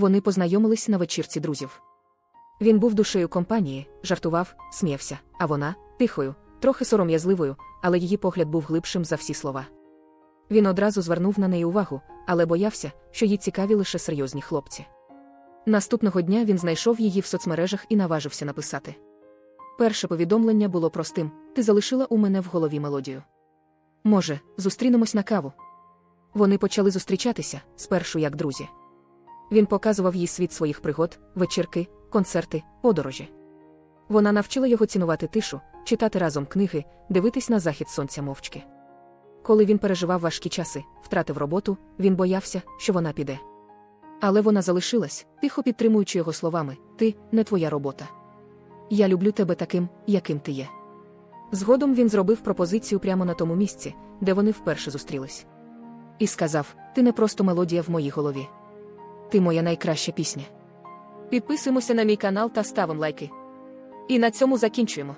Вони познайомились на вечірці друзів. Він був душею компанії, жартував, сміявся, а вона тихою, трохи сором'язливою, але її погляд був глибшим за всі слова. Він одразу звернув на неї увагу, але боявся, що їй цікаві лише серйозні хлопці. Наступного дня він знайшов її в соцмережах і наважився написати. Перше повідомлення було простим: ти залишила у мене в голові мелодію. Може, зустрінемось на каву. Вони почали зустрічатися спершу як друзі. Він показував їй світ своїх пригод, вечірки, концерти, подорожі. Вона навчила його цінувати тишу, читати разом книги, дивитись на захід сонця мовчки. Коли він переживав важкі часи, втратив роботу, він боявся, що вона піде. Але вона залишилась, тихо підтримуючи його словами: Ти не твоя робота. Я люблю тебе таким, яким ти є. Згодом він зробив пропозицію прямо на тому місці, де вони вперше зустрілись. І сказав: Ти не просто мелодія в моїй голові. Ти моя найкраща пісня. Підписуємося на мій канал та ставимо лайки. І на цьому закінчуємо.